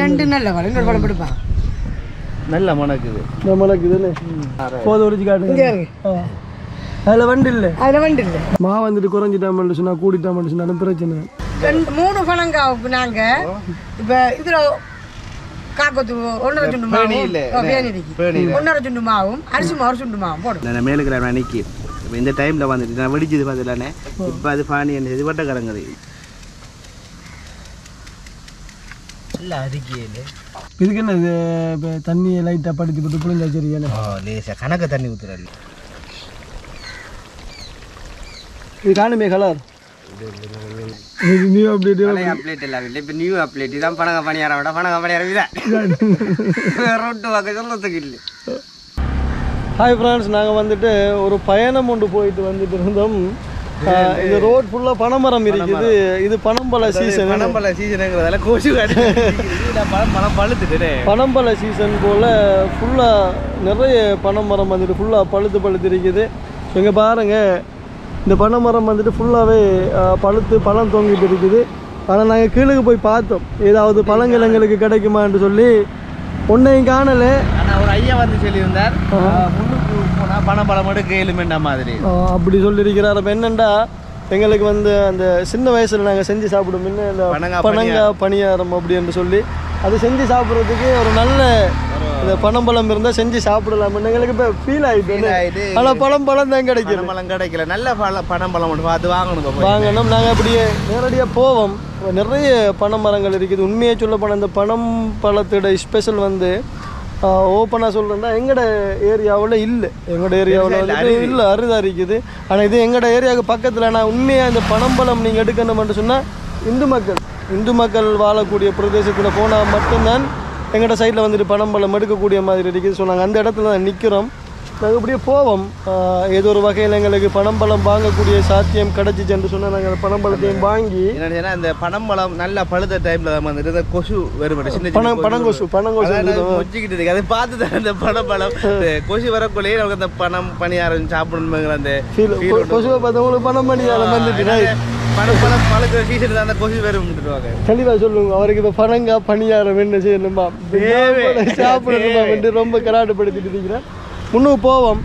ரெண்டு நல்ல இன்னொரு மணக்குது போத உரிச்சு காட்டுங்க. அதுல வண்டு இல்லை அதில் வண்டு இல்லை மா வந்துட்டு குறைஞ்சிட்டாமல் சொன்னா கூட்டிட்டாமல் சொன்னாலும் பிரச்சனை ரெண்டு மூணு பழங்காவுக்கு நாங்க இப்ப இதுல காக்கத்து ஒன்றரை சுண்டு மாவும். ஒன்றரை சுண்டு மாவும் அரிசி மாவு சுண்டு மாவும் போடும் நான் மேலுக்கு நிற்கி இப்போ இந்த டைமில் வந்துட்டு நான் வெடிச்சது பார்த்துலானே இப்போ அது பானி என்ன இது வட்ட கலங்குது இதுக்கு என்ன இப்போ தண்ணியை லைட்டாக படுத்தி போட்டு புளிஞ்சா சரியான ஓ லேசா கணக்க தண்ணி ஊற்றுறாரு இது காணுமே கலர் இது நீ அப்படி பழைய அப்டேட் எல்லாம் இல்லை இப்போ நியூ அப்டேட் இதான் பணங்க பணியார விட பணங்க பணியார இதான் ரோட்டு வாக்க சொல்லத்துக்கு இல்லை. ஹாய் ஃப்ரெண்ட்ஸ் நாங்கள் வந்துட்டு ஒரு பயணம் ஒன்று போயிட்டு வந்துட்டு இருந்தோம். இந்த ரோட் ஃபுல்லாக பனைமரம் இருக்குது. இது பனம்பழ சீசன் பனம்பழ சீசனுங்கிறதால கோஷு பழம் பழுத்துட்டு பனம்பழ சீசன் போல் ஃபுல்லாக நிறைய பனைமரம் வந்துட்டு ஃபுல்லாக பழுத்து பழுத்து இருக்குது. இங்கே பாருங்கள் இந்த பனைமரம் வந்துட்டு ஃபுல்லாகவே பழுத்து பழம் தொங்கிட்டு இருக்குது. ஆனால் நாங்கள் கீழே போய் பார்த்தோம். ஏதாவது பழங்கள் எங்களுக்கு கிடைக்குமான்னு சொல்லி ஒன்றையும் காணலை. ஒரு ஐயா வந்து சொல்லியிருந்தார் முன்னுக்கு போனால் பணம் பழம் மட்டும் கேளுமெண்டா மாதிரி. அப்படி சொல்லியிருக்கிறார். அப்போ என்னண்டா? எங்களுக்கு வந்து அந்த சின்ன வயசில் நாங்கள் செஞ்சு சாப்பிடும் முன்ன இந்த பனங்கா பணியாரம் அப்படின்னு சொல்லி அது செஞ்சு சாப்பிட்றதுக்கு ஒரு நல்ல இந்த பனம்பழம் இருந்தால் செஞ்சு சாப்பிடலாம்னு எங்களுக்கு இப்போ ஃபீல் ஆகிட்டு ஆனால் பழம் பழம் தான் கிடைக்கல பழம் கிடைக்கல. நல்ல பழம் பணம் பழம் மட்டும் பார்த்து வாங்கணும். வாங்கணும். நாங்கள் அப்படியே நேரடியாக போவோம். நிறைய பனை மரங்கள் இருக்குது. உண்மையை சொல்ல போனால் இந்த பனம் பழத்தோட ஸ்பெஷல் வந்து ஓப்பனாக சொல்கிறேன்னா எங்களோட ஏரியாவில் இல்லை. எங்களோட ஏரியாவில் வந்துட்டு இல்லை அரிதாக இருக்குது. ஆனால் இது எங்களோட ஏரியாவுக்கு பக்கத்தில் நான் உண்மையாக இந்த பனம்பழம் நீங்கள் எடுக்கணும்னு சொன்னால் இந்து மக்கள். இந்து மக்கள் வாழக்கூடிய பிரதேசத்தில் போனால் மட்டும்தான் எங்களோட சைடில் வந்துட்டு பனம்பழம் எடுக்கக்கூடிய மாதிரி இருக்குது. ஸோ நாங்கள் அந்த இடத்துல தான் நிற்கிறோம் நாங்கள் இப்படியே போவோம். ஏதோ ஒரு வகையில் எங்களுக்கு பனம்பழம் வாங்கக்கூடிய சாத்தியம் கிடச்சிச்சுன்னு சொன்னால் நாங்கள் அந்த பனம்பழத்தையும் வாங்கி என்னன்னு இந்த பணம் பழம் நல்ல பழுத்த டைம்ல தான் வந்துட்டு இந்த கொசு வருமாடு சின்ன பனங்கொசு பனங்கொசு அதான் நான் மொச்சிக்கிட்டு இருக்கு அதை பார்த்து தான் அந்த பணம் பழம். இந்த கொசு வரக்குள்ளேயே நமக்கு அந்த பணம் பணியாரம் சாப்பிடணுங்கிற அந்த கொசுவை பார்த்தவங்களுக்கு பணம் அதை வந்துட்டு. பணம் தெளிவா சொல்லுங்க அவருக்கு இப்போ பனங்கா பணியாரம் என்ன செய்யணுமா? சாப்பிடணுமா என்று ரொம்ப கராட்டுப்படுத்திட்டு இருக்கிறேன். முன்னுக்கு போவோம்.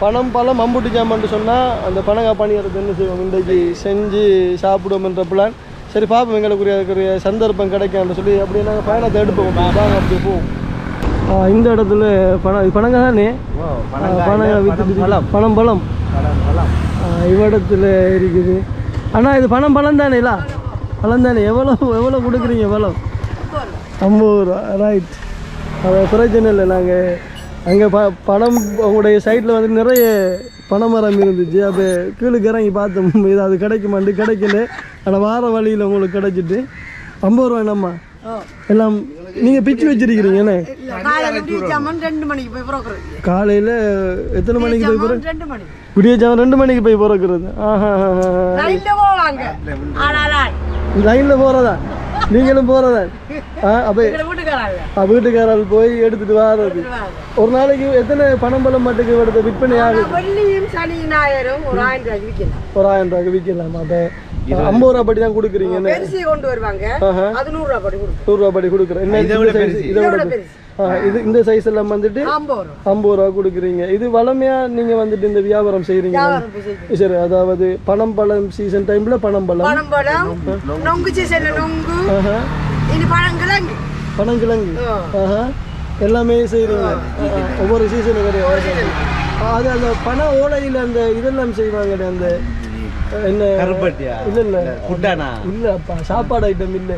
பணம் பழம் அம்புட்டு ஜாமான்னு சொன்னால் அந்த பனங்கா பணியாரத்தை என்ன செய்வோம்? இன்றைக்கு செஞ்சு சாப்பிடுவோம்ன்ற பிளான் சரி பார்ப்போம் எங்களுக்குரிய அதுக்குரிய சந்தர்ப்பம் கிடைக்கான்னு சொல்லி அப்படியே நாங்கள் பயணத்தை எடுப்போம். வாங்க அப்படியே போவோம். இந்த இடத்துல பணம் இது பனங்கா தானே? பனங்கா வித்துட்டு பணம் பழம் இவ்விடத்துல இருக்குது. அண்ணா இது பணம் பழம் தானேலா பழம் தானே. எவ்வளோ எவ்வளோ கொடுக்குறீங்க பழம் ஐம்பது ரூபா. ரைட் அது பிரச்சனை இல்லை நாங்கள் அங்கே ப பணம் உங்களுடைய சைட்டில் வந்து நிறைய பனைமரம் இருந்துச்சு. அப்போ கீழுக்கு இறங்கி பார்த்தோம் ஏதாவது கிடைக்குமாண்டு கிடைக்கல. ஆனால் வார வழியில் உங்களுக்கு கிடைச்சிட்டு. ஐம்பது ரூபா என்னம்மா? எல்லாம் நீங்கள் பிச்சு வச்சிருக்கிறீங்க என்ன? காலையில் எத்தனை மணிக்கு போய் மணி. விடியச்சாமன் ரெண்டு மணிக்கு போய் பிறக்கிறது. ஆஹா லைனில் போகிறதா நீங்களும் ஆ, வீட்டுக்காரர் போய் எடுத்துட்டு வர்றது ஒரு நாளைக்கு எத்தனை பணம் பழம் மட்டுக்கு எடுத்து விற்பனை ஆகுது வெள்ளியும் சனி ஞாயிறும் ஒரு ஆயிரம் ரூபாய்க்கு விற்கலாம் ஒரு ஆயிரம் ரூபாய்க்கு விற்கலாம் அப்போ ஐம்பது ரூபா படி தான். அது நூறு ரூபாய் படி கொடுக்குறேன் என்ன இதை விட. இதை இந்த சைஸ் எல்லாம் வந்துட்டு ஐம்பது ரூபா. கொடுக்குறீங்க. இது வளமையா நீங்க வந்துட்டு இந்த வியாபாரம் செய்யுது. சரி அதாவது பணம் பழம் சீசன் டைம்ல பணம் பழம். பழம் பழம் நொங்கு சீசன்ல பழங்கிழங்கு எல்லாமே செய்கிறீங்க ஒவ்வொரு சீசனு கிடையாது. அது அந்த பண ஓலையில் அந்த இதெல்லாம் செய்வாங்க அந்த என்ன? கருப்பட்டியா? இல்ல இல்ல. குட்டானா? இல்ல அப்பா சாப்பாடு ஐட்டம் இல்ல.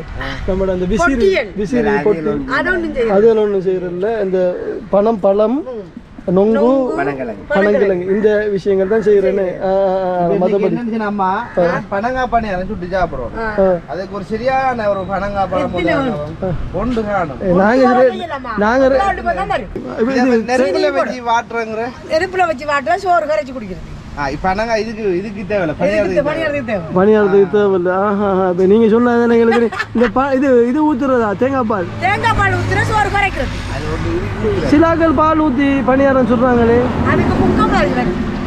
நம்மளோட அந்த விசிறி. விசிறி பொட்டி அதெல்லாம் ஒன்றும் செய்யறதில்ல. இந்த பணம் பழம் நொங்கு பனங்கிழங்கு. இந்த விஷயங்கள் தான் செய்யறேன்னு சொன்னா, அம்மா பனங்கா பணியாரம் சுட்டு சாப்பிடுறோம். அதுக்கு ஒரு சரியான ஒரு பனங்கா பழம் ஒன்று காணும். நாங்க நாங்க நெருப்புல வச்சு வாட்டுறங்கிற. நெருப்புல வச்சு வாட்டுற சோறு கரைச்சி குடிக்கிறது. ஆ, இப்ப பனங்கா இதுக்கு இதுக்கு தேவையில்ல பணியாரத்துக்கு பணியாரத்துக்கு தேவை பணியாரத்துக்கு தேவையில்ல. ஆஹா இப்போ சொன்னது இந்த ப இது இது ஊத்துறதா? தேங்காய் பால். தேங்காய் பால் ஊத்துற சோறு கரைக்கிறது சிலாக்கள் பால் ஊற்றி பணியாரம் சொல்கிறாங்களே.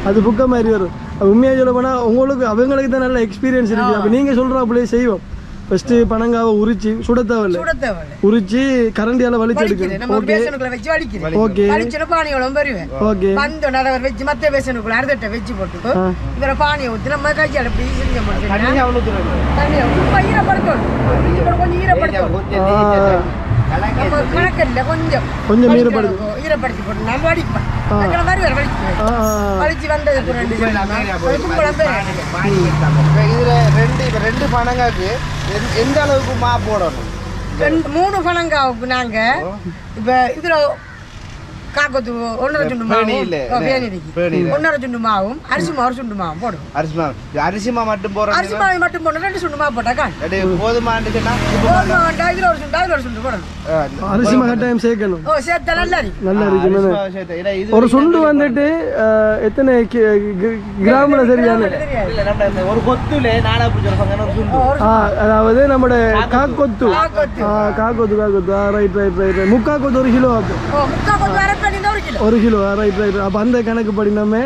அது புக்க மாதிரி வரும். உண்மையாக சொல்ல போனால் உங்களுக்கு அவங்களுக்கு தான் நல்ல எக்ஸ்பீரியன்ஸ் இருக்குது அப்போ நீங்கள் சொல்கிறாப்புலேயே செய்வோம். ஃபஸ்ட்டு பனங்காவை உரிச்சு சுட தேவையில்லை. சுட தேவையில்லை. உரிச்சு கரண்டியால் வலிச்சு எடுக்கணும். நம்ம பேசனுக்குள்ள வச்சு வலிக்குது. ஓகே வலிச்சுன பானியோட வருவேன் ஓகே வந்து அதை வச்சு மத்த பேசனுக்குள்ள அறுதட்டை வச்சு போட்டு இதுல பானியை ஊற்றி நம்ம கையால் இப்படி செஞ்ச முடியும் தண்ணி அவ்வளோ தூரம் தண்ணியை ரொம்ப ஈரப்படுத்தணும் கொஞ்சம் கொஞ்சம் ஈரப்படுத்தணும் நம்ம கணக்கில்ல கொஞ்சம் கொஞ்சம் வலிக்கணும். ஈரப்படுத்தி போட்டு நம்ம வடிப்பேன் வலிக்குவேன் ஆ ஆ, வலிச்சு வந்ததுக்கு ரெண்டு இதுல இப்ப ரெண்டு பனங்காக்கு எந்த- எந்த அளவுக்கு மா போடணும் ரெண்டு மூணு பனங்காவுக்கு நாங்க இப்ப இதுல காக்கத்து ஒன்றரை சுண்டு மாவும் ஒன்றரை சுண்டு மாவும் அரிசி மாவு ஒரு சுண்டு மாவும் போடுவோம் அரிசி மா அரிசி மா மட்டும் அரிசி போடுறோம் மாவு மட்டும் போடணும் ரெண்டு சுண்டு மாவு போட்டா காணும் போதுமாண்டுச்சுன்னா கோதுமை வேண்டாம் இதுல ஒரு சுண்டு அதுல ஒரு சுண்டு போடணும். அரிசி கட்டாயம் சேர்க்கணும். ஓ சேர்த்தா நல்லா இருக்கு. நல்லா இருக்கு இது ஒரு சுண்டு வந்துட்டு எத்தனை கிராமில் சரியான தெரியாது. இல்ல நம்ம இந்த ஒரு கொத்துல நாடா பிடிச்சிருப்பாங்க ஒரு சுண்டு. ஆ அதாவது நம்மட காக்கொத்து. காக்கொத்து. காக்கொத்து. ரைட் ரைட் ரைட் முக்கா கொத்து ஒரு கிலோ ஆகும் முக்கா ஒரு கிலோ ஒரு கிலோ ரைட் ரைட் அப்போ அந்த கணக்கு படி நம்ம.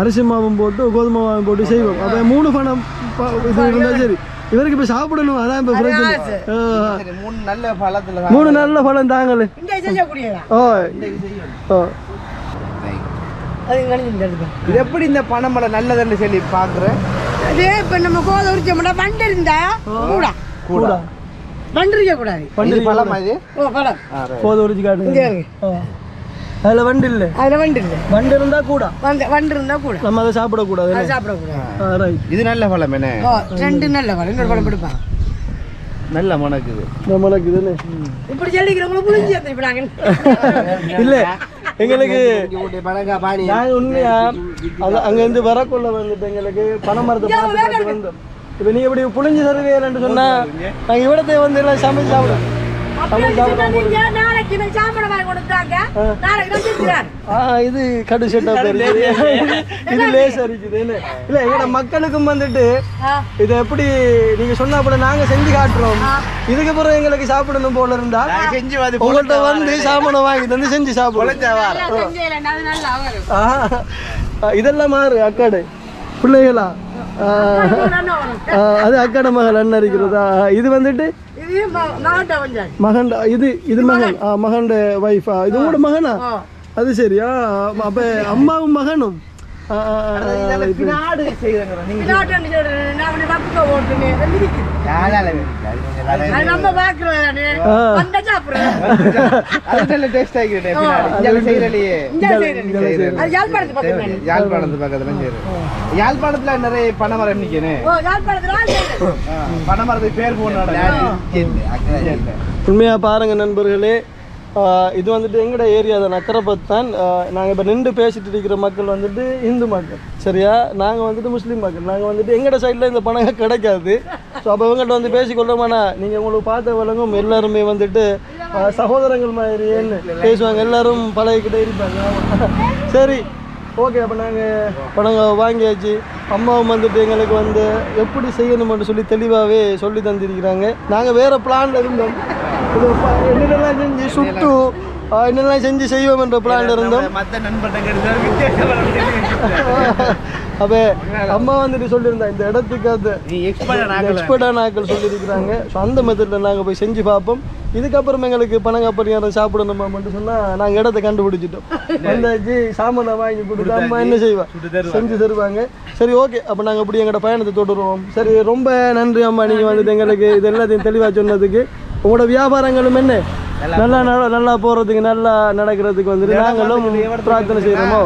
அரிசி மாவும் போட்டு கோதுமை மாவும் போட்டு செய்வோம். அப்போ மூணு பணம் இது இருந்தா சரி. இவருக்கு இப்போ சாப்பிடணும் அதான் இப்போ பிரச்சனை. மூணு நல்ல பழத்துல மூணு நல்ல பழம் தாங்களே. ஓ. ஓ. அது இது எப்படி இந்த பனமலை நல்லதுன்னு சொல்லி பாக்குறேன் அதே இப்ப நம்ம கோதை உரிச்சோம்னா வண்டு இருந்தா கூடா. கூட. வண்டு இருக்க கூடாது. இது பழமா இது? ஓ பழம். போதும் உரிச்சு காட்டுங்க. இங்க இருக்கு. ஓ. அதில் வண்டு இல்லை. அதுல வண்டு இல்லை. வண்டு இருந்தா கூட. வண்டு இருந்தா கூட. நம்ம அதை சாப்பிடக்கூடாது ரைட் இது நல்ல பழம் என்ன? ரெண்டு நல்ல பழம். இன்னொரு பழம் பிடிப்பாங்க நல்ல மணக்குது நம்மளுக்கு இதுன்னு இப்படி சொல்லிக்கிறவங்களும் புரிஞ்சு இல்ல எங்களுக்கு நாங்க உண்மையா அது அங்கேருந்து வரக்குள்ள வந்துட்டு எங்களுக்கு பண மரத்தை பார்த்து இப்போ நீங்க இப்படி புளிஞ்சு தருவீங்கன்னு சொன்னா நாங்க இவிடத்தை வந்து எல்லாம் சமைச்சு சாப்பிடுவோம். இது கடு செட்டா இது லேஸ் அரிக்குது இல்ல எங்கட மக்களுக்கும் வந்துட்டு இதை எப்படி நீங்க சொன்னா கூட நாங்க செஞ்சு காட்டுறோம். இதுக்கு பிறகு எங்களுக்கு சாப்பிடணும் போல இருந்தா? உங்கள்கிட்ட வந்து சாமானை வாங்கி தந்து செஞ்சு சாப்பிடுவோம். இதெல்லாம் மாறு அக்காடு. பிள்ளைகளா? அது அக்காட மகள் அண்ணன் இருக்கிறதா? இது வந்துட்டு இது ம- மாவட்ட பஞ்சாயத்து மகன் இது இது மகன். மகன். ஒய்ஃபா இது கூட மகனா. அது சரியா அப்ப அம்மாவும் மகனும்? நம்ம பாக்குறதானே ஆ. வந்தா யாழ்ப்பாணத்துல நிறைய பனைமரம். பனைமரத்துக்கு பேர் போன உண்மையாக பாருங்க நண்பர்களே இது வந்துட்டு எங்கட ஏரியா தான் அக்கரைப்பத் தான். நாங்கள் இப்போ நின்று பேசிட்டு இருக்கிற மக்கள் வந்துட்டு இந்து மக்கள் சரியா? நாங்கள் வந்துட்டு முஸ்லீம் மக்கள். நாங்கள் வந்துட்டு எங்கட சைடில் இந்த பணம் கிடைக்காது. ஸோ அப்போ இவங்கள்ட்ட வந்து பேசிக்கொள்ளமாண்ணா நீங்கள் உங்களுக்கு பார்த்த வழங்கும் எல்லாருமே வந்துட்டு சகோதரங்கள் மாதிரின்னு பேசுவாங்க. எல்லாரும் பழகிக்கிட்டே இருப்பாங்க. சரி ஓகே அப்போ நாங்கள் பணங்க வாங்கியாச்சு. அம்மாவும் வந்துட்டு எங்களுக்கு வந்து எப்படி செய்யணும்னு சொல்லி தெளிவாகவே சொல்லி தந்திருக்கிறாங்க. நாங்கள் வேறு பிளான்ல இருந்தோம். என்னென்னலாம் செஞ்சு சுட்டு என்னெல்லாம் செஞ்சு செய்வோம் என்ற பிளான்ல இருந்தோம். அப்போ அம்மா வந்துட்டு சொல்லியிருந்தா இந்த இடத்துக்கு அது எக்ஸ்பர்ட்டான ஆட்கள் சொல்லியிருக்கிறாங்க. ஸோ அந்த மெத்தடில் நாங்கள் போய் செஞ்சு பார்ப்போம். இதுக்கப்புறம் எங்களுக்கு பணங்க சாப்பிடணுமா மட்டும் சொன்னால் நாங்கள் இடத்த கண்டுபிடிச்சிட்டோம். வந்தாச்சு சாமானை வாங்கி கொடுத்து அம்மா என்ன செய்வா? செஞ்சு தருவாங்க. சரி ஓகே அப்போ நாங்கள் இப்படி எங்களோட பயணத்தை தொடருவோம். சரி ரொம்ப நன்றி அம்மா. நீங்கள் வந்துட்டு எங்களுக்கு இது எல்லாத்தையும் தெளிவாக சொன்னதுக்கு. உங்களோட வியாபாரங்களும் என்ன? நல்லா நல்லா போகிறதுக்கு நல்லா நடக்கிறதுக்கு வந்துட்டு நாங்களும் பிரார்த்தனை செய்கிறோமோ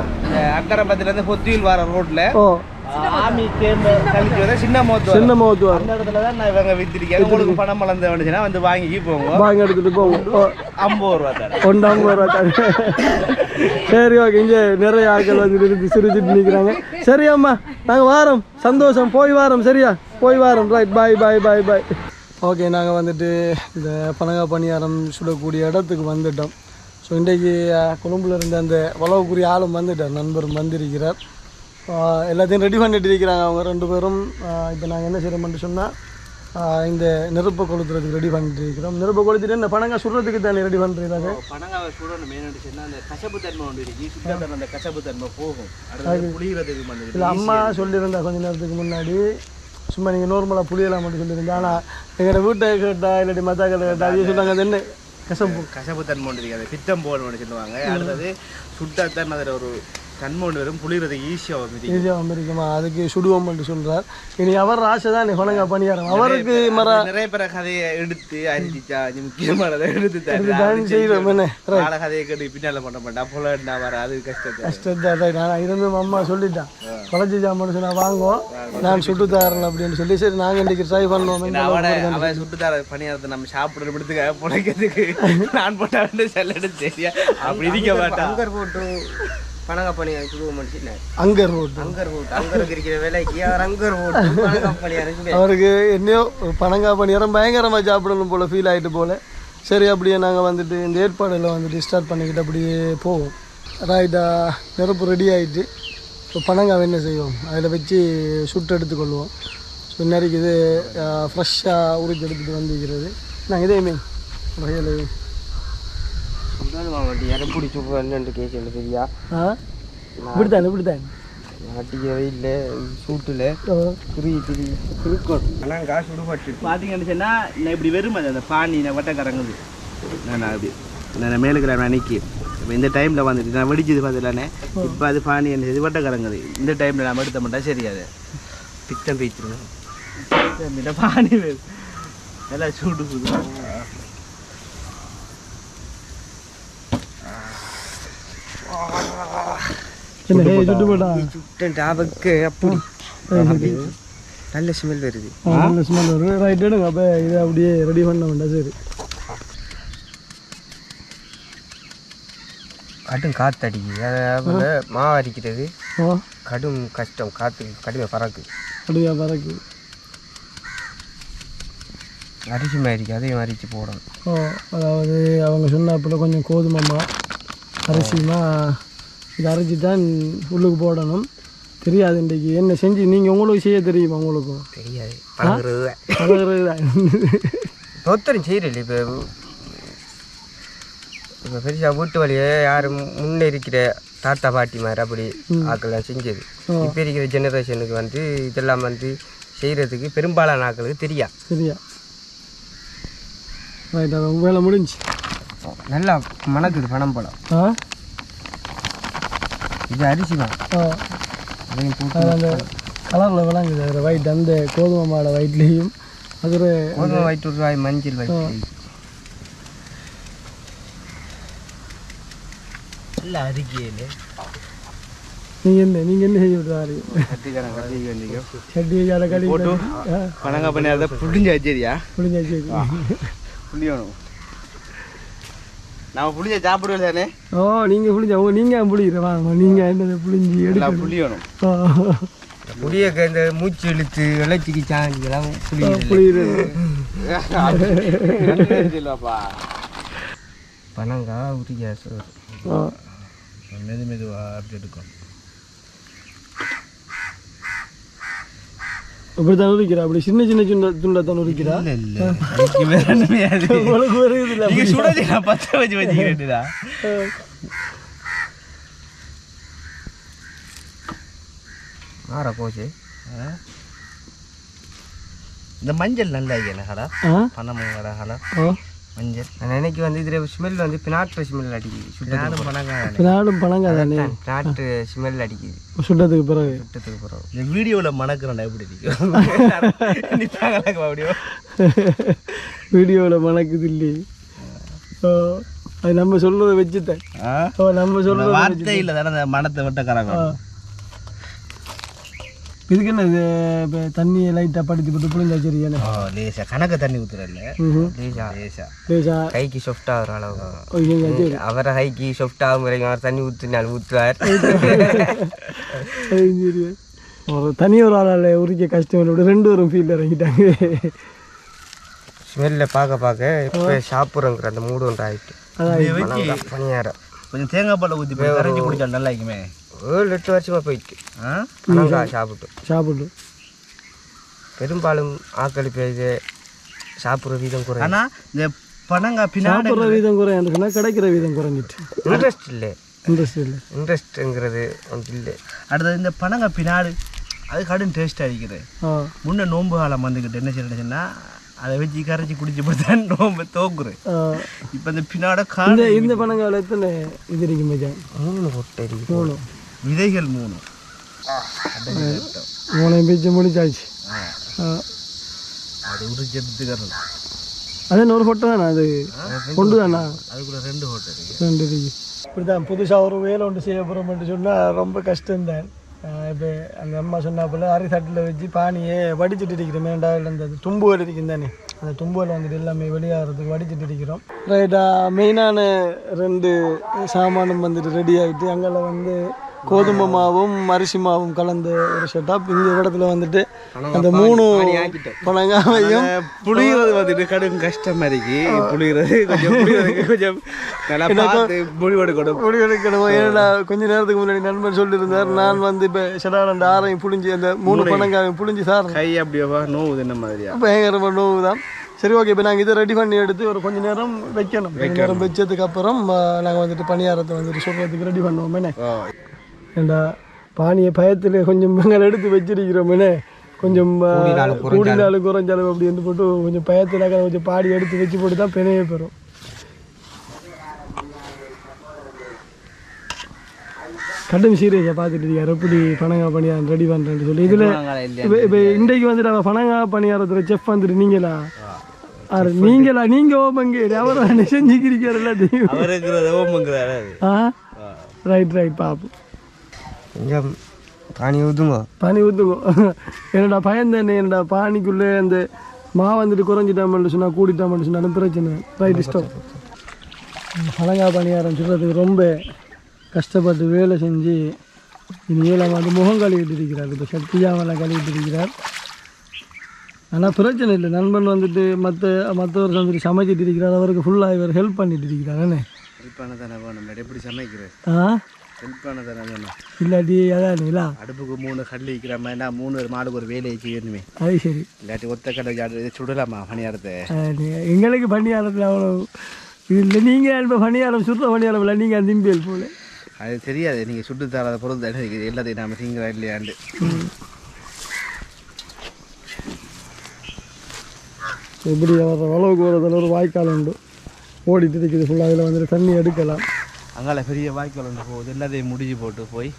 அக்கரம்பத்துல இருந்து பொத்தியில் வர ரோட்ல ஓ. ஆமி கேந்த கழிச்சு வர சின்ன மோத்து சின்ன முகத்துவார் அந்த இடத்துல தான் நான் இவங்க வித்திருக்கேன். உங்களுக்கு பணம் வளர்ந்து வந்துச்சுன்னா வந்து வாங்கி போங்க. வாங்கி எடுத்துகிட்டு போவோம் ஓ. ஐம்பது ரூபா தரேன். ஒன்றாம் ரூபா தாங்க சரி ஓகே. இங்கே நிறைய ஆட்கள் வந்து இருந்து சிரிச்சிட்டு நிற்கிறாங்க சரி அம்மா. நாங்கள் வாரோம். சந்தோஷம். போய் வாரோம். சரியா? போய் வாரோம். ரைட் பாய் பாய் பாய் பாய் ஓகே நாங்கள் வந்துட்டு இந்த பனங்கா பணியாரம் சுடக்கூடிய இடத்துக்கு வந்துட்டோம். ஸோ இன்றைக்கு கொழும்புல இருந்த அந்த வளவுக்குரிய ஆளும் வந்துட்டார். நண்பரும் வந்திருக்கிறார். எல்லாத்தையும் ரெடி பண்ணிட்டு இருக்கிறாங்க அவங்க ரெண்டு பேரும். இப்போ நாங்கள் என்ன செய்கிறோம்னு சொன்னால் இந்த நெருப்பை கொளுத்துறதுக்கு ரெடி பண்ணிட்டு இருக்கிறோம். நெருப்பை கொளுத்திட்டு என்ன பணங்க சுடுறதுக்கு தானே ரெடி பண்ணுறீங்க பனங்காவை சூடணும் மெயின் சொன்னா அந்த கசப்பு தன்மை ஒன்று இருக்கு. சுத்தம் அந்த கசப்பு தன்மை போகும். இல்லை அம்மா சொல்லியிருந்தா கொஞ்ச நேரத்துக்கு முன்னாடி சும்மா நீங்கள் நார்மலாக புளியலாம் மட்டும் சொல்லியிருந்தேன் ஆனால் எங்களோட வீட்டை கேட்டா இல்லாட்டி மற்ற கதை கேட்டா அதையும் சொன்னாங்க அது என்ன? கசப்பு. கசப்பு தன்மை ஒன்று அது பித்தம் போடணும்னு சொல்லுவாங்க. அடுத்தது சுட்டாத்தான் அதில் ஒரு ஒன்று வரும் புளிகிறதுக்கு ஈஸியாக ஈஸியாக வந்திருக்குமா அதுக்கு சுடுவோம்னு சொல்கிறார் இனி அவர் ஆசை தான் கொனங்க பணியாரம். அவருக்கு மர நிறைய பேர கதையை எடுத்து அரிஞ்சிச்சா முக்கியமானதை எடுத்து தான் செய்கிறோம் என்ன? கதையை கேட்டு பின்னால பண்ண மாட்டேன் அப்போல நான் வர அது கஷ்டத்தை. கஷ்டத்தை நான் இருந்தும் அம்மா சொல்லிட்டான். குழச்சி ஜாமான் சொன்னா வாங்குவோம். நான் சுட்டு தரேன் அப்படின்னு சொல்லி சரி நாங்கள் இன்றைக்கி ட்ரை பண்ணுவோம். அவனை அவன் சுட்டுத்தார பணியாரத்தை நம்ம சாப்பிடுற விடுத்துக்க பிழைக்கிறதுக்கு. நான் போட்டா வந்து செல்லடு சரியா? அப்படி இருக்க மாட்டான். போட்டு பணங்க பணியாரம் சுடுவோம் மனுஷன் அங்கே ரோட்டு அங்கர் போட்டு அங்கருக்கு இருக்கிற விலைக்கு அவர் அங்கர் பணியாரம் சுடுவார். அவருக்கு என்னையோ பணங்கா பணியாரம் பயங்கரமாக சாப்பிடணும் போல் ஃபீல் ஆகிட்டு போல். சரி அப்படியே நாங்கள் வந்துட்டு இந்த ஏற்பாடில் வந்துட்டு ஸ்டார்ட் பண்ணிக்கிட்டு அப்படியே போவோம். ரைட்டா நெருப்பு ரெடி ஆகிட்டு இப்போ பனங்காவை என்ன செய்வோம்? அதில் வச்சு சுட்டு எடுத்துக்கொள்வோம். ஸோ இன்னைக்கு இது ஃப்ரெஷ்ஷாக உரிச்சு எடுத்துகிட்டு வந்துக்கிறது நாங்கள் இதே மீன் வகையில் சுடாது மாமாட்டி யாரும் பிடிச்சி ரெண்டு கேஸ் இல்லை சரியா இப்படித்தான் இப்படித்தான். அடிக்க வெயில்ல சூட்டுல. ஓ திரி திரி இருக்கும் ஆனால் காசு விடுபட்டு பார்த்தீங்கன்னு சொன்னா நான் இப்படி வெறும் அது அந்த பானி நான் வட்ட கறங்குது நான் அப்படி நான் மேலுக்கிற அன்னைக்கு இப்போ இந்த டைமில் வந்துட்டு நான் வெடிச்சது பார்த்துலானே இப்போ அது பானி என்ன செய்து வட்ட கறங்குது இந்த டைமில் நம்ம எடுத்த மாட்டா சரி அது பித்தம் பானி வேறு நல்லா சூடு புது என்ன ஹே சுட்டு போட்டா சுட்டன் டாபக்கு அப்படி அப்படி நல்ல ஸ்மெல் வருது நல்ல ஸ்மெல் வரும் ரைட் எடுங்க அப்போ இதை அப்படியே ரெடி பண்ண வேண்டாம் சரி கடும் காற்று அடிக்குது அதாவது மாவு அரிக்கிறது கடும் கஷ்டம் காற்று கடுமை பறக்கு அப்படியா பறக்கு அரிசி மாதிரி அதையும் அரிச்சு போடணும் ஓ அதாவது அவங்க சொன்னாப்புல கொஞ்சம் கோதுமைமா அரிசிமா இதை அரைச்சி தான் உள்ளுக்கு போடணும். தெரியாது இன்றைக்கி. என்ன செஞ்சு நீங்கள் உங்களுக்கு செய்ய தெரியுமா உங்களுக்கு? தெரியாது. பழகுறது தான் ஒருத்தரும் செய்யறல இப்போ இப்போ பெருசாக வீட்டு வழியே யாரும் முன்னே இருக்கிற தாத்தா பாட்டி மாதிரி அப்படி ஆக்கெல்லாம் செஞ்சது. இப்போ இருக்கிற ஜெனரேஷனுக்கு வந்து இதெல்லாம் வந்து செய்கிறதுக்கு பெரும்பாலான ஆக்களுக்கு தெரியா? ரைட் அது வேலை முடிஞ்சு. நல்லா மணக்குது பணம் பழம் ஆ? இது அரிசி தான் அது கலரில் விளங்குது அதில் ஒயிட் அந்த கோதுமை மாடை ஒயிட்லேயும் அதில் கோதுமை வயிற்று ரூபாய் மஞ்சள் வயிற்று நல்லா அரிக்கையில் நீங்கள் என்ன நீங்கள் என்ன செய்ய விடுறாரு சட்டி அதை கழுவி போட்டு ஆ. பணங்க பண்ணி அதை புடிஞ்சு வச்சிரியா முடிஞ்சாச்சு புளியணும். நம்ம புளிஞ்ச சாப்பிடுவோம் தானே? ஓ நீங்கள் புளிஞ்சா ஓ நீங்கள் புளிக்கிற வாங்க நீங்கள் என்னது புளிஞ்சி எல்லாம் எடுக்கணும் புளியணும் முடிய இந்த மூச்சு இழுத்து இழைச்சிக்கு சாஞ்சிக்கலாம் புளி புளியுது. இல்லப்பா பனங்கா உரிய மெது மெதுவா அப்படி எடுக்கும் இப்படி தான் உரிக்கிறா அப்படி சின்ன சின்ன சின்ன துண்டை தான் உரிக்கிறா எனக்கு வேற உங்களுக்கு வருது இல்லை. சுடச்சு நான் பச்சை வச்சு வச்சுக்கிறேன்டா. ஆற போச்சு. இந்த மஞ்சள் நல்லா இருக்கேனடா ஆ? பணமங்கடா ஹலா மஞ்சள். நான் நினைக்கு வந்து இதில் ஸ்மெல் வந்து பினாட்டு ஸ்மெல் அடிக்குது. சுட்டத்துக்கு பணங்க நாடும் பழங்க தானே. பினாட்டு ஸ்மெல் அடிக்குது. சுட்டதுக்கு பிறகு. சுட்டத்துக்கு பிறகு. இந்த வீடியோவில் மணக்கிறேன்டா எப்படி அப்படியோ. வீடியோவில் மணக்குது இல்லையே. ஓ அது நம்ம சொல்றதை வச்சுட்டேன். ஓ நம்ம சொல்றத வார்த்தை இல்லை தானே மனத்தை விட்ட கரகம். இதுக்கு என்ன இது இப்போ தண்ணியை லைட்டாக படுத்தி போட்டு புளிஞ்சா சரியானே? ஓ லேசா. கணக்கு தண்ணி ஊத்துறல ம் லேசா. லேசா. லேசா. கைக்கு soft ஆகுற அளவு அவரை கைக்கு soft ஆகும் வரைக்கும் அவர் தண்ணி ஊற்றினால் ஊற்றுவார் ஒரு தனி ஒரு ஆளால் உரிக்க கஷ்டம் ரெண்டு வரும் ஃபீல்டு இறங்கிட்டாங்க. ஸ்மெல்ல பார்க்க பார்க்க இப்போ சாப்பிட்றோங்கிற அந்த மூடு ஒன்று ஆயிட்டு. அதான் பணியாரம் கொஞ்சம் தேங்காய் பால் ஊற்றி போய் கரைஞ்சி குடிச்சா நல்லா இருக்குமே ஏழு எட்டு வருஷமா போயிட்டு ஆ? பனங்காய் சாப்பிட்டு. சாப்பிட்டு. பெரும்பாலும் ஆக்கள் இப்போ இது சாப்பிட்ற வீதம் குறை ஆனால் இந்த பனங்காய் பின்னாடி சாப்பிட்ற வீதம் குறையாண்டுச்சுன்னா கிடைக்கிற வீதம் குறைஞ்சிட்டு. இன்ட்ரெஸ்ட் இல்லை. இன்ட்ரெஸ்ட் இல்லை. இன்ட்ரெஸ்ட்டுங்கிறது ஒன்று இல்லை. அடுத்தது இந்த பனங்காய் பின்னாடு அது கடும் டேஸ்ட் அடிக்குது முன்ன நோன்பு காலம் வந்துக்கிட்டு என்ன செய்யணுச்சுன்னா அதை வச்சு கரைச்சி குடிச்சு போட்டு நோம்பு தோக்குறேன் ஆ. இப்போ இந்த பின்னாட காடு இந்த பணங்கால எத்தனை இது இருக்கு மச்சான். மூணு கொட்டை இருக்கு மூணு. விதைகள் மூணு. மூணையும் பிச்சு முடிச்சாச்சு. ஆ. அது உரிச்சு எடுத்துக்கிறது அது இன்னொரு ஃபோட்டோ தானே? அது கொண்டு தானா? அதுக்குள்ள ரெண்டு ஹோட்டல் இருக்கு. ரெண்டு இருக்கு. இப்படி தான் புதுசாக ஒரு வேலை ஒன்று செய்ய போகிறோம்னு சொன்னால் ரொம்ப கஷ்டம்தான். இப்போ அந்த அம்மா சொன்னாப்புல அரி தட்டில் வச்சு பானியை வடிச்சிட்டு இருக்கிறோம் மேண்டாவில் அந்த தும்புவல் இருக்கும் தானே? அந்த தும்புவல் வந்துட்டு எல்லாமே வெளியாகிறதுக்கு வடிச்சிட்டு இருக்கிறோம். ரைட்டா மெயினான ரெண்டு சாமானும் வந்துட்டு ரெடி ஆகிட்டு அங்கே வந்து கோதுமை மாவும் அரிசி மாவும் கலந்த ஒரு செட்டப் இந்த இடத்துல வந்துட்டு அந்த மூணு பனங்காவையும் புளிகிறது வந்துட்டு கடும் கஷ்டமா இருக்கு புளிகிறது கொஞ்சம் முடி எடுக்கணும் ஏன்னா கொஞ்ச நேரத்துக்கு முன்னாடி நண்பன் சொல்லியிருந்தார் நான் வந்து இப்போ செடான ஆரையும் புளிஞ்சு அந்த மூணு பனங்காயும் புளிஞ்சு சார். கை அப்படியே நோவுது என்ன மாதிரியா? பயங்கரமாக நோவு தான் சரி ஓகே இப்போ நாங்கள் இதை ரெடி பண்ணி எடுத்து ஒரு கொஞ்ச நேரம் வைக்கணும். கொஞ்ச நேரம் வச்சதுக்கு அப்புறம் நாங்கள் வந்துட்டு பணியாரத்தை வந்துட்டு சொல்கிறதுக்கு ரெடி பண்ணுவோம். என்ன? ஏண்டா பானியை பயத்தில் கொஞ்சம் நாங்கள் எடுத்து வச்சிருக்கிறோமே கொஞ்சம் கூடினாலும் குறைஞ்சாலும் அப்படின்னு போட்டு கொஞ்சம் பயத்தில் கொஞ்சம் பாடி எடுத்து வச்சு போட்டு தான் பெரிய பெறும். கடும் சீரியஸாக பார்த்துட்டு இருக்காரு எப்படி பணங்காய் பணியாரம் ரெடி பண்ணுறேன்னு சொல்லி. இதில் இப்போ இப்போ இன்றைக்கு வந்துட்டு அவன் பணங்காய் பணியாரத்தில் செஃப் வந்துட்டு நீங்களா? ஆறு நீங்களா? நீங்கள் ஓமங்க அவர் செஞ்சுக்கிறீங்க எல்லாத்தையும் அது ரைட் ரைட் பார்ப்போம் கொஞ்சம் பானி ஊதுங்க பானி ஊற்றுக்கும் என்னடா பயந்தேன் என்னடா பானிக்குள்ளே அந்த மா வந்துட்டு குறைஞ்சிட்டாமன்னு சொன்னால் கூடிட்டாமன்னு சொன்னாலும் பிரச்சனை. ரைட் ஸ்டாப் பழங்காய் பணியாரம் சொல்கிறதுக்கு ரொம்ப கஷ்டப்பட்டு வேலை செஞ்சு இனிமேல் வந்து முகம் கழுவிட்டு இருக்கிறார். இப்போ சக்தியாவெல்லாம் கழுவிட்டு இருக்கிறார். ஆனால் பிரச்சனை இல்லை. நண்பன் வந்துட்டு மற்ற மற்றவர் வந்துட்டு சமைச்சிட்டு இருக்கிறார். அவருக்கு ஃபுல்லாக இவர் ஹெல்ப் பண்ணிட்டு இருக்கிறார். என்ன? ஹெல்ப் பண்ண தானே எப்படி சமைக்கிறேன் ஆ? ஹெல்ப் பண்ண தானே வேணும் இல்லாட்டி அதான் இல்லா. அடுப்புக்கு மூணு கல் வைக்கிற மாதிரினா மூணு ஒரு மாடுக்கு ஒரு வேலையை செய்யணுமே. அது சரி. இல்லாட்டி ஒத்த கடை சுடலாமா பணியாரத்தை? எங்களுக்கு பணியாரத்தில் அவ்வளோ இல்லை. நீங்கள் இப்போ பணியாரம் சுடுற பணியாரம் இல்லை. நீங்கள் அந்த இம்பியல் போல. அது தெரியாது. நீங்கள் சுட்டு தராத பொருள் தானே இருக்குது. எல்லாத்தையும் நாம திங்கிறோம் இல்லையாண்டு இப்படி வர அளவுக்கு வரதில் ஒரு வாய்க்கால் உண்டு. ஓடிட்டு இருக்குது. ஃபுல்லாக அதில் வந்துட்டு தண்ணி எடுக்கலாம். அங்கால பெரிய வாய்க்கால் ஒன்று போகுது. எல்லாத்தையும் முடிஞ்சு போட்டு போய்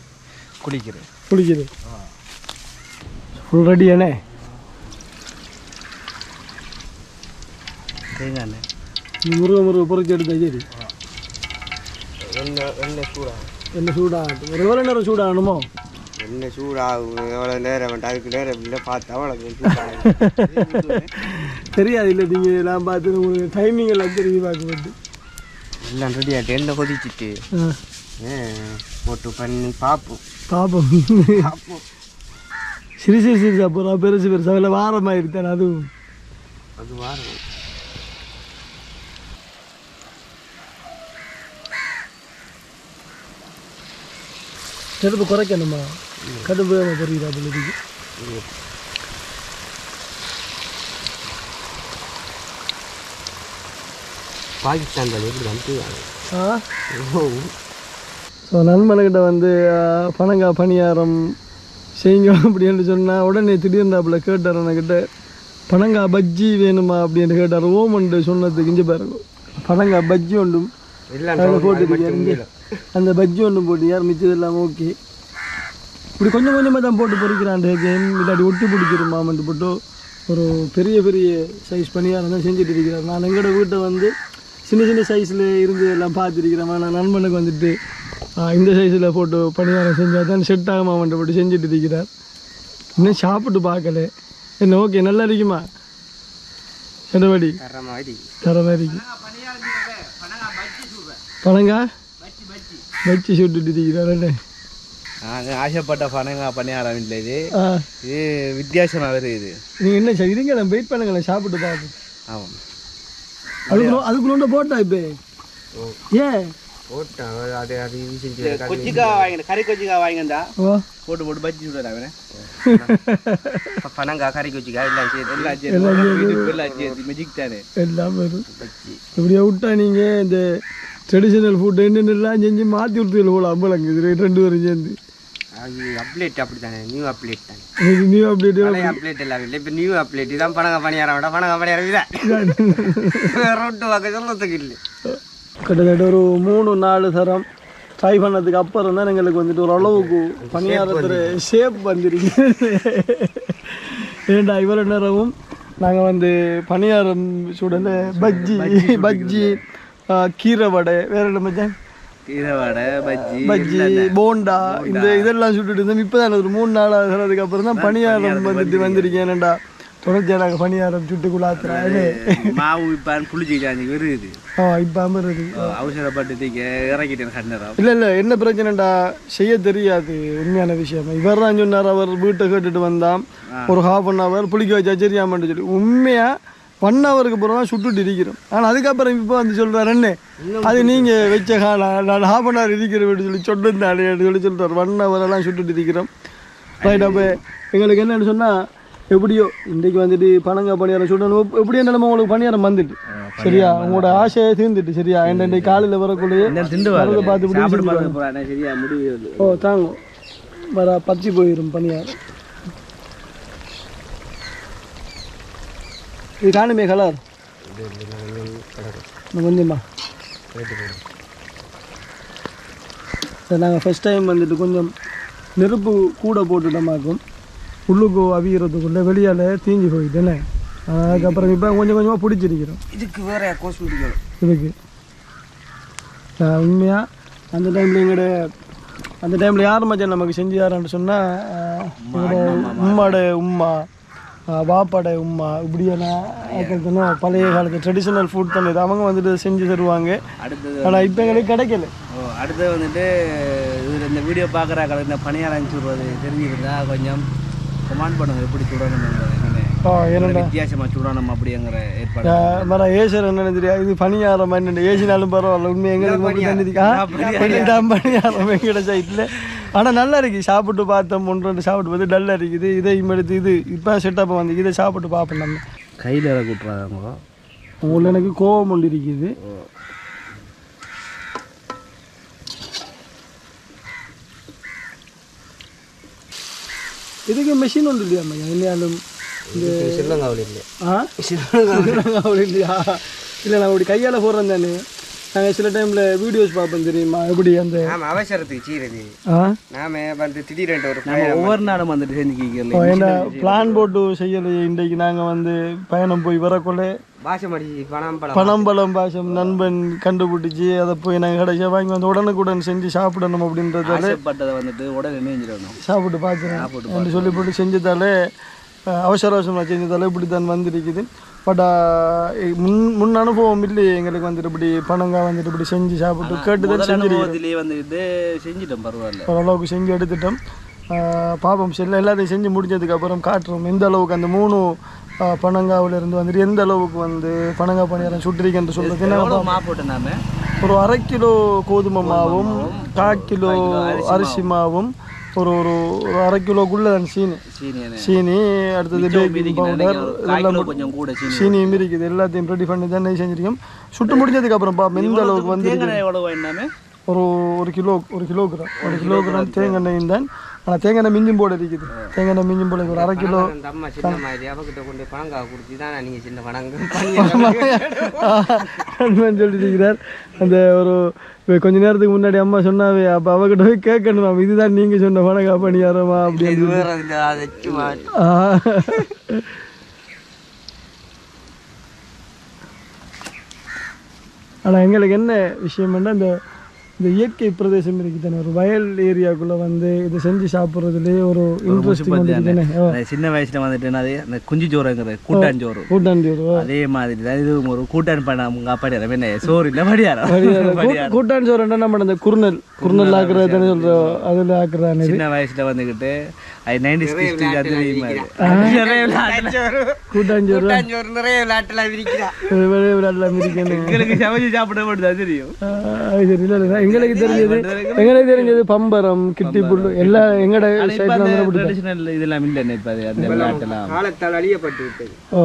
குளிக்கிறேன் குளிக்குது ஃபுல் ரெடி அண்ணே தேங்காய் எண்ணெய். நீ முருக முருக பொறிச்சு எடுத்தா சரி. எண்ணெய் எண்ணெய் சூடாகும். என்ன சூடாகட்டும் ஒரு எவ்வளோ நேரம் சூடாகணுமோ? எண்ணெய் சூடாகும். எவ்வளோ நேரம் வேண்டாம் அதுக்கு நேரம் இல்லை பார்த்தா அவ்வளோ சூடாகும். தெரியாது இல்லை நீங்கள் நான் பார்த்து உங்களுக்கு டைமிங் எல்லாம் தெரிஞ்சு பார்க்கப்பட்டு எல்லாம் ரெடி ஆகிட்டு எண்ணெய் கொதிச்சிட்டு போட்டு பண்ணி பார்ப்போம் பாப்போம் சிறு சிறு சிறுசா போகிறா பெருசு பெருசா. இல்லை வாரமாயிருத்தேன் அதுவும். அது வாரம். நெருப்பு குறைக்கணுமா? கடுப்பு தெரியுதா பிள்ளைக்கு பாகிஸ்தான் தான் எப்படி அனுப்பிடுவாங்க ஆ? ஸோ நண்பனுக்கிட்ட வந்து ஆ, பனங்காய் பணியாரம் செய்யுங்க அப்படின்னு சொன்னால் உடனே திடீர்னாப்புல கேட்டார் என்கிட்ட பனங்காய் பஜ்ஜி வேணுமா? அப்படின்னு கேட்டார். ஓமண்டு சொன்னதுக்கு இங்கே பாருங்க. பனங்காய் பஜ்ஜி ஒன்றும். போட்டு அந்த பஜ்ஜி ஒன்றும் போட்டு யார் மிச்சது எல்லாம் ஓகே. இப்படி கொஞ்சம் கொஞ்சமாக தான் போட்டு பொறிக்கிறான் கேம் இல்லாட்டி ஒட்டி பிடிச்சிருமாமன்ட்டு போட்டு ஒரு பெரிய பெரிய சைஸ் பணியாரம் தான் செஞ்சுட்டு இருக்கிறார். நான் எங்களோட வீட்டை வந்து சின்ன சின்ன சைஸில் இருந்து எல்லாம் பார்த்துருக்கிறேன் நான் நண்பனுக்கு வந்துட்டு இந்த சைஸில் போட்டு பணியாரம் செஞ்சால் தான் செட் ஆகுமாமன்ட்டு போட்டு செஞ்சுட்டு இருக்கிறார். இன்னும் சாப்பிட்டு பார்க்கல. என்ன ஓகே நல்லா இருக்குமா? என்னபடி தர மாதிரி தர மாதிரி இருக்கு. பழங்கா வச்சு சுட்டுட்டு இருக்கிறார் நாங்கள் ஆசைப்பட்ட பனங்காய் பணியாரம் இல்லை இது. இது வித்தியாசமாக வருது இது. நீங்கள் என்ன சரி இருங்க நான் வெயிட் பண்ணுங்களேன் சாப்பிட்டு பார்ப்போம் ஆமாம். அதுக்குள்ள அதுக்குள்ள போட்டா இப்போ? ஏன் போட்டான் அது அது கொச்சிக்கா வாங்கின கறி கொச்சிக்கா போட்டு போட்டு பஜ்ஜி சுடுறா அவனே பணங்கா கறிக்கு வச்சுக்கா எல்லாம் சேர்த்து. எல்லாம் சேர்த்து. எல்லாம் சேர்த்து. மெஜிக் தானே. எல்லாம் வரும். இப்படியே விட்டா நீங்க இந்த ட்ரெடிஷனல் ஃபுட் என்னென்னலாம் செஞ்சு மாற்றி விட்டுருல போல அம்பளங்க இது ரெண்டு பேரும் சேர்ந்து. அது அப்ளேட் அப்படி தானே நியூ அப்ளேட் தானே? இது நீ அப்படி பழைய அப்ளேட் எல்லாம் இல்லை. இப்போ நியூ அப்ளேட் இதான் பணங்க பணியாரம். விட பணங்க பணியாரம் இதான் ரொட்டு சொல்றதுக்கு இல்லை. கிட்டத்தட்ட ஒரு மூணு நாலு தரம் ட்ரை பண்ணதுக்கு அப்புறம் தான் எங்களுக்கு வந்துட்டு ஒரு அளவுக்கு பணியாரத்தில் ஷேப் வந்துருக்கு. ஏண்டா இவ்வளோ நேரமும் நாங்கள் வந்து பணியாரம் சுடல பஜ்ஜி பஜ்ஜி கீரை வடை வேற என்ன மச்சான்? பஜ்ஜி போண்டா இந்த இதெல்லாம் சுட்டுட்டு இருந்தோம் இப்போ தான் ஒரு மூணு நாள் ஆகிறதுக்கு அப்புறம் தான் பணியாரம் வந்துட்டு வந்திருக்கேன்டா தொடர்ச்சியாக பணியாரம் சுட்டு குளாத்துறாரு மாவு விற்பான் புளிச்சிக்காஞ்சி வருது. ஆ இப்போ அமர்றது அவசரப்பட்டு இறக்கிட்டேன் கண்ணரம் இல்லை இல்லை என்ன பிரச்சனைடா செய்ய தெரியாது உண்மையான விஷயம். இவர் தான் சொன்னார் அவர் வீட்டை கேட்டுட்டு வந்தான். ஒரு ஹாஃப் அன் ஹவர் புளிக்க வச்சா சரியாமட்டு சொல்லி. உண்மையாக ஒன் ஹவருக்கு அப்புறம் தான் சுட்டுட்டு இருக்கிறோம். ஆனால் அதுக்கப்புறம் இப்போ வந்து சொல்கிறார் என்ன அது நீங்கள் வச்ச காலம் நான் ஹாஃப் அன் ஹவர் இருக்கிறேன் சொல்லி சொன்னாலே சொல்லி சொல்கிறார் ஒன் ஹவர் எல்லாம் சுட்டுட்டு இருக்கிறோம். ரைட் அப்போ எங்களுக்கு என்னன்னு சொன்னால் எப்படியோ இன்றைக்கு வந்துட்டு பணங்க பணியாரம் சுடணும். எப்படி நிலைமை உங்களுக்கு பணியாரம் வந்துட்டு. சரியா? உங்களோட ஆசையை தீர்ந்துட்டு சரியா? என்ன காலையில் வரக்குள்ளேயே பார்த்து ஓ தாங்கும். வர பச்சி போயிடும் பணியாரம். இது காணுமே கலர். கொஞ்சமா. சரி நாங்கள் ஃபஸ்ட் டைம் வந்துட்டு கொஞ்சம் நெருப்பு கூட போட்டுட்டோமாக்கும். உள்ளுக்கு அவிகிறதுக்குள்ளே வெளியால் தீஞ்சு போயிட்டேனே அதுக்கப்புறம் இப்போ கொஞ்சம் கொஞ்சமாக பிடிச்சிருக்கிறோம். இதுக்கு வேற கோஸ்மெட்டிக் இதுக்கு. உண்மையாக அந்த டைமில் எங்களோட அந்த டைமில் யார் மச்சான் நமக்கு செஞ்சு யாரான்னு சொன்னால் உம்மாட உம்மா. வாப்பாட உம்மா இப்படியான பழைய காலத்து ட்ரெடிஷ்னல் ஃபுட் தானே இது. அவங்க வந்துட்டு செஞ்சு தருவாங்க. அடுத்தது ஆனால் இப்போ எங்களுக்கு கிடைக்கல. ஓ அடுத்து வந்துட்டு இதில் இந்த வீடியோ பார்க்குறாங்க இந்த பணியாரம் சுடுறது தெரிஞ்சிருந்தா கொஞ்சம் கமெண்ட் பண்ணுங்க எப்படி சுடணும் என்னன்னு வித்தியாசமாக சுடணும் அப்படிங்கிற ஏற்பாடு. மர ஏசர் என்ன தெரியாது. இது பணியாரம் என்ன ஏசினாலும் பரவாயில்ல உண்மை எங்களுக்கு பணியாரம். எங்கட சைட்டில் ஆனால் நல்லா இருக்கு. சாப்பிட்டு பார்த்தோம். ஒன்று ரெண்டு சாப்பிட்டு பார்த்து டல்லாக இருக்குது. இதை எடுத்து இது இப்போ செட்டப் வந்து இதை சாப்பிட்டு பார்ப்போம் நம்ம. கையில் இறக்கி விட்றாங்க உள்ள எனக்கு கோவம் ஒன்று இருக்குது. இதுக்கு மெஷின் ஒன்று இல்லையா ஐயா இல்லையாலும் இந்த ஸ்ரீலங்காவில் இல்லை ஆ? அப்படி இல்லையா? இல்லை நான் அப்படி கையால் போடுறேன் தானே? நாங்கள் சில டைமில் வீடியோஸ் பார்ப்போம் தெரியுமா? எப்படி அந்த நாம அவசரத்துக்கு சீரது ஆ? நாம வந்து திடீரென்று ஒரு நம்ம ஒவ்வொரு நாளும் வந்துட்டு செஞ்சுக்கிக்கல ஏன்னா பிளான் போட்டு செய்யலையே இன்றைக்கு நாங்கள் வந்து பயணம் போய் வரக்குள்ள பாசம் அடிச்சு பணம் பழம் பனம்பழம் பாசம் நண்பன் கண்டுபிடிச்சி அதை போய் நாங்கள் கடைசியாக வாங்கி வந்து உடனுக்குடன் செஞ்சு சாப்பிடணும் அப்படின்றதால ஆசைப்பட்டதை வந்துட்டு உடனே நெஞ்சிடணும் சாப்பிட்டு என்று சொல்லி போட்டு செஞ்சதாலே அவசர அவசரமாக செஞ்சதால இப்படி தான் வந்திருக்குது. பட் முன் முன் அனுபவம் இல்லையே எங்களுக்கு வந்துட்டு இப்படி பணங்க வந்துட்டு இப்படி செஞ்சு சாப்பிட்டு கேட்டு தான் முதல் செஞ்சிருக்கோம் அனுபவத்திலேயே வந்துட்டு செஞ்சிட்டோம் பரவாயில்ல. ஓரளவுக்கு செஞ்சு எடுத்துட்டோம். பாப்போம் செல்ல எல்லாத்தையும் செஞ்சு முடிஞ்சதுக்கு அப்புறம் காட்டுறோம். எந்த அளவுக்கு அந்த மூணு பனங்காவுல இருந்து வந்துட்டு எந்த அளவுக்கு வந்து பனங்கா பணியாரம் சுட்டிருக்கேன்னு சொல்றது ஒரு அரை கிலோ கோதுமை மாவும் கால் கிலோ அரிசி மாவும் ஒரு ஒரு ஒரு அரை கிலோக்குள்ள தான் சீனி. சீனி அடுத்தது பேக்கிங் பவுடர் சீனி சீனியும் இருக்குது எல்லாத்தையும் ரெடி பண்ணி தான் செஞ்சிருக்கோம். சுட்டு முடிஞ்சதுக்கு அப்புறம் பாப்போம். எந்த அளவுக்கு வந்து ஒரு ஒரு கிலோ ஒரு கிலோகிராம். ஒரு கிலோகிராம் தேங்காய் எண்ணெயும் தான் ஆனால் தேங்காய் எண்ணெய் மிஞ்சும் போட இருக்குது. தேங்காய் எண்ணெய் மிஞ்சும் போட ஒரு அரை கிலோ அம்மா சின்ன மாதிரி அவகிட்ட கொண்டு பணங்கா கொடுத்து தான் நீங்க சின்ன பணங்க சொல்லிட்டு அந்த ஒரு கொஞ்ச நேரத்துக்கு முன்னாடி அம்மா சொன்னாவே அப்போ அவகிட்ட போய் கேட்கணும். இதுதான் நீங்கள் சொன்ன பணக்கா பணியாரமா அப்படின்னு இது வேற இல்லை அதை சும்மா ஆ. ஆனா எங்களுக்கு என்ன விஷயம்னா இந்த இந்த இயற்கை பிரதேசம் இருக்குது தானே ஒரு வயல் ஏரியாக்குள்ள வந்து இதை செஞ்சு சாப்பிட்றதுலேயே ஒரு இன்ட்ரெஸ்டிங் வந்து தானே. அந்த சின்ன வயசுல வந்துட்டு என்னது அந்த குஞ்சு சோறுங்கிற கூட்டாஞ்சோறு ஒரு அதே மாதிரி தான் இது ஒரு கூட்டான் பண்ண உங்க படியாரம் என்ன சோறு இல்லை சோறு என்ன நம்ம அந்த குருணல் குருணல் ஆக்குறது தானே சொல்கிறோம் அதில் ஆக்குறானே சின்ன வயசுல வந்துக்கிட்டு அது நைன்டி சிக்ஸ்டி அது. அது? நிறைய. கூட்டாஞ்சோறு கூட்டாஞ்சோறு நிறைய விளையாட்டுலாம் விரிக்கிறா. வெளியே விளையாடலாம் இருக்கேன்னு எங்களுக்கு சமைச்சு சாப்பிட மட்டும் தான் தெரியும் இல்லை. எங்களுக்கு தெரிஞ்சது எங்களுக்கு தெரிஞ்சது பம்பரம் கிட்டி புல்லு எல்லா எங்கட சைட்ல இதெல்லாம் இல்லைண்ணே இப்ப அந்த விளையாட்டெல்லாம். காலத்தால் அழியப்பட்டு விட்டது. ஓ.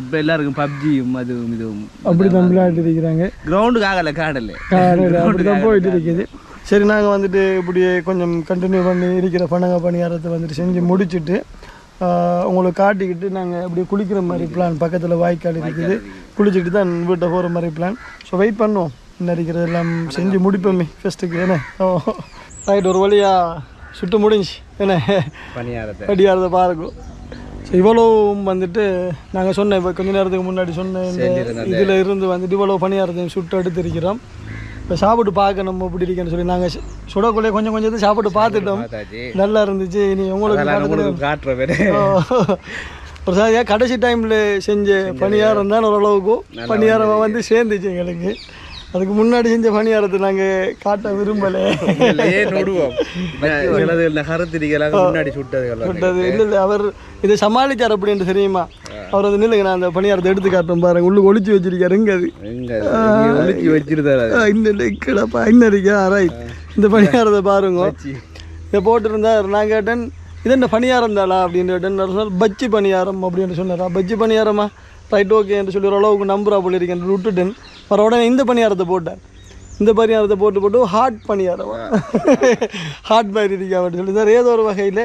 இப்ப எல்லாருக்கும் பப்ஜியும் அதுவும் இதுவும் அப்படி தான் விளையாட்டு இருக்கிறாங்க. கிரவுண்டுக்கு ஆகல காடல. காலையில் அப்படி தான் போயிட்டு இருக்குது. சரி நாங்கள் வந்துட்டு இப்படியே கொஞ்சம் கண்டினியூ பண்ணி இருக்கிற பணங்க பணியாரத்தை வந்துட்டு செஞ்சு முடிச்சுட்டு உங்களுக்கு காட்டிக்கிட்டு நாங்கள் அப்படியே குளிக்கிற மாதிரி பிளான் பக்கத்தில் வாய்க்கால் இருக்குது. குளிச்சுட்டு தான் வீட்டை போகிற மாதிரி பிளான் ஸோ வெயிட் பண்ணுவோம். இருக்கிறது எல்லாம் செஞ்சு முடிப்போமே ஃபஸ்ட்டுக்கு என்ன? ஓ ரைட் ஒரு வழியாக சுட்டு முடிஞ்சு என்ன? பணியாரத்தை. அடியாரதை பாருங்க. ஸோ இவ்வளவும் வந்துட்டு நாங்கள் சொன்ன இப்போ கொஞ்ச நேரத்துக்கு முன்னாடி சொன்ன இதில் இருந்து வந்துட்டு இவ்வளோ பணியாரத்தையும் சுட்டு எடுத்திருக்கிறோம். இப்போ சாப்பிட்டு பார்க்கணும் எப்படி இருக்கேன்னு சொல்லி நாங்கள் சுடக்குள்ளே கொஞ்சம் கொஞ்சத்தை சாப்பிட்டு பார்த்துட்டோம். நல்லா இருந்துச்சு இனி உங்களுக்கு அதெல்லாம் காட்டுறது- உங்களுக்கு காட்டுற பேரு ஓ. ஒரு கடைசி டைமில் செஞ்ச பணியாரம் தான் ஓரளவுக்கு பணியாரம் வந்து சேர்ந்துச்சு எங்களுக்கு. அதுக்கு முன்னாடி செஞ்ச பணியாரத்தை நாங்கள் காட்ட விரும்பலை. முன்னாடி சுட்டதுகள் அது இல்லை இல்லை அவர் இதை சமாளிச்சார் அப்படின்னு தெரியுமா? அவர் வந்து நில்லுங்க நான் அந்த பணியாரத்தை எடுத்து காட்டுறேன் பாருங்க. உள்ளுக்கு ஒளிச்சு வச்சிருக்காரு எங்க அது? ஒழிச்சு வச்சிருந்தாரு இந்த கிடப்பா இன்னும் இருக்கா ரைட் இந்த பணியாரத்தை பாருங்க. இதை போட்டிருந்தா நான் கேட்டேன் இது என்ன பணியாரம் தானா அப்படின்னு கேட்டேன். பஜ்ஜி பணியாரம் அப்படின்னு சொன்னாரா. பஜ்ஜி பணியாரமா? ரைட் ஓகே என்று சொல்லி ஓரளவுக்கு நம்புறா போல இருக்கேன் விட்டுட்டேன். வர உடனே இந்த பணியாரத்தை போட்டேன். இந்த பணியாரத்தை போட்டு போட்டு ஹாட் பணியாரம். ஹாட் மாதிரி இருக்கா அப்படின்னு சொல்லி. சார் ஏதோ ஒரு வகையில்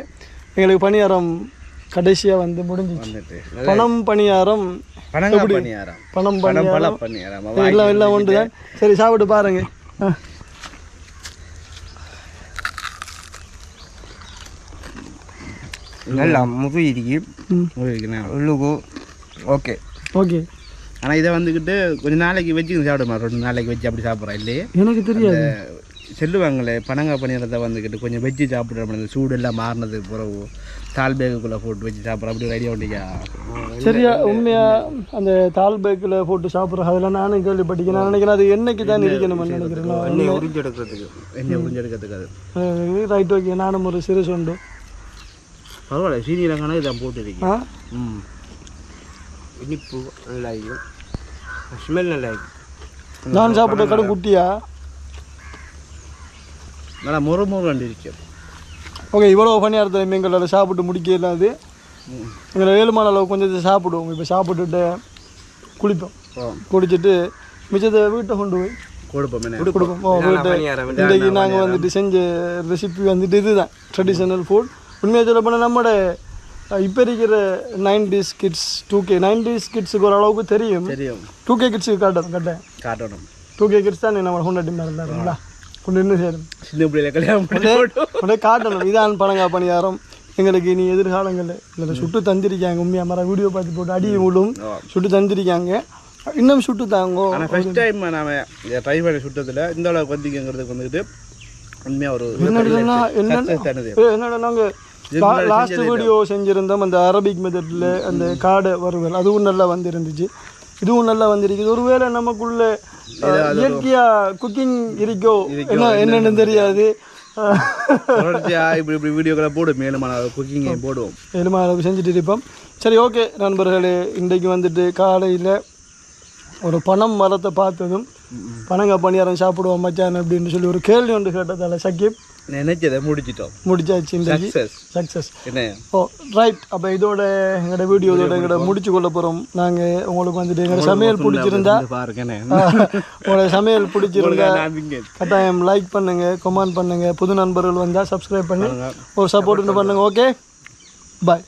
எங்களுக்கு பணியாரம் கடைசியாக வந்து முடிஞ்சிச்சு. பணம் பணியாரம் பணம் பணியாரம். எல்லாம் எல்லாம் ஒன்று தான் சரி சாப்பிட்டு பாருங்க. நல்லா முது இருக்கு. ஓகே. ஓகே. ஆனா இதை வந்துக்கிட்டு கொஞ்ச நாளைக்கு வச்சு சாப்பிடுமா? ரெண்டு நாளைக்கு வச்சு அப்படி சாப்பிட்றோம் இல்லையே. எனக்கு தெரியாது. செல்லுவாங்களே பனங்கா பணியாரத்தை வந்துக்கிட்டு கொஞ்சம் வச்சு சாப்பிட்றோம் அந்த சூடு எல்லாம் மாறினது பிறகு தால் பேக்குள்ளே போட்டு வச்சு சாப்பிட்றோம் அப்படி ஒரு ஐடியா உண்டியா சரியா உண்மையா அந்த தால் பேக்கில் போட்டு சாப்பிட்ற அதெல்லாம் நானும் கேள்விப்பட்டிருக்கேன். நான் நினைக்கிறேன் அது என்னைக்கு தான் இருக்கணும்னு நினைக்கிறேன். எண்ணெய் உறிஞ்சு எடுக்கிறதுக்கு என்ன புரிஞ்செடுக்கிறதுக்கு அது ரைட் ஓகே நானும் ஒரு சிறு சொண்டு. பரவாயில்ல சீனியில் கணக்கு இதான் போட்டு ஆ? ம். இனிப்பு நல்லா இருக்கும் ஸ்மெல் நல்லா நான் சாப்பிட்ட கடும் குட்டியா? நல்லா முறு முறு கண்டு இருக்கு. ஓகே இவ்வளோ பணியாரத்தை எங்களால் சாப்பிட்டு முடிக்கல அது. எங்களை ஏழுமான அளவு கொஞ்சம் சாப்பிடுவோம். இப்போ சாப்பிட்டுட்டு குளிப்போம். குடிச்சிட்டு மிச்சத்தை வீட்டை கொண்டு போய் கொடுப்போம் கொடுப்போம். ஓ வீட்டை இன்றைக்கு நாங்கள் வந்துட்டு செஞ்ச ரெசிபி வந்துட்டு இதுதான். ட்ரெடிஷ்னல் ஃபுட் உண்மையாக சொல்ல போனால் நம்மட இப்போ இருக்கிற nineties kids two K nineties கிட்ஸுக்கு ஓரளவுக்கு தெரியும். தெரியும். டூ கே கிட்ஸுக்கு காட்டும் கட்டேன். காட்டணும். டூ கே கிட்ஸ் தான் நம்ம கொண்டாட்டி மாதிரி இருந்தாருங்களா கொண்டு இன்னும் சேரும். சின்ன பிள்ளையில கல்யாணம் காட்டணும். இதான் பணங்கா பணியாரம். எங்களுக்கு இனி எதிர்காலங்களில் இதில் சுட்டு தந்திருக்காங்க உண்மையாக மர வீடியோ பார்த்து போட்டு அடி விடும் சுட்டு தந்திருக்காங்க. இன்னும் சுட்டு தாங்கோ. ஆனால் ஃபர்ஸ்ட் டைம் நாம ட்ரை பண்ணி சுட்டத்தில் இந்த அளவுக்கு வந்திங்கிறதுக்கு வந்துக்கிட்டு உண்மையாக ஒரு என்னன்னா என்ன success தானது என்னடா நாங்கள் லாஸ்ட் வீடியோ செஞ்சுருந்தோம். அந்த அரபிக் மெத்தடில் அந்த காடை வறுவல் அதுவும் நல்லா வந்திருந்துச்சு. இதுவும் நல்லா வந்திருக்குது ஒருவேளை நமக்குள்ள இயற்கையா குக்கிங் இருக்கோ என்ன என்னன்னு தெரியாது. தொடர்ச்சியாக இப்படி இப்படி வீடியோக்களை போடும் மேலுமான குக்கிங்கை போடுவோம். அளவு செஞ்சுட்டு இருப்போம். சரி ஓகே நண்பர்களே இன்றைக்கு வந்துட்டு காலையில் ஒரு பணம் மரத்தை பார்த்ததும் பனங்க பணியாரம் சாப்பிடுவோம் மச்சான் அப்படின்னு சொல்லி ஒரு கேள்வி ஒன்று கேட்டதால சக்கிப் நினைச்சதை முடிச்சிட்டோம். முடிச்சாச்சு சக்ஸஸ் என்ன? ஓ ரைட் அப்போ இதோட எங்களோட வீடியோ இதோட எங்களோட முடிச்சு கொள்ள போகிறோம் நாங்கள் உங்களுக்கு வந்துட்டு எங்களோட சமையல் பிடிச்சிருந்தா உங்களோட சமையல் பிடிச்சிருந்தா கட்டாயம் லைக் பண்ணுங்க கமெண்ட் பண்ணுங்க. புது நண்பர்கள் வந்தால் சப்ஸ்கிரைப் பண்ணி ஒரு சப்போர்ட் பண்ணுங்க ஓகே பாய்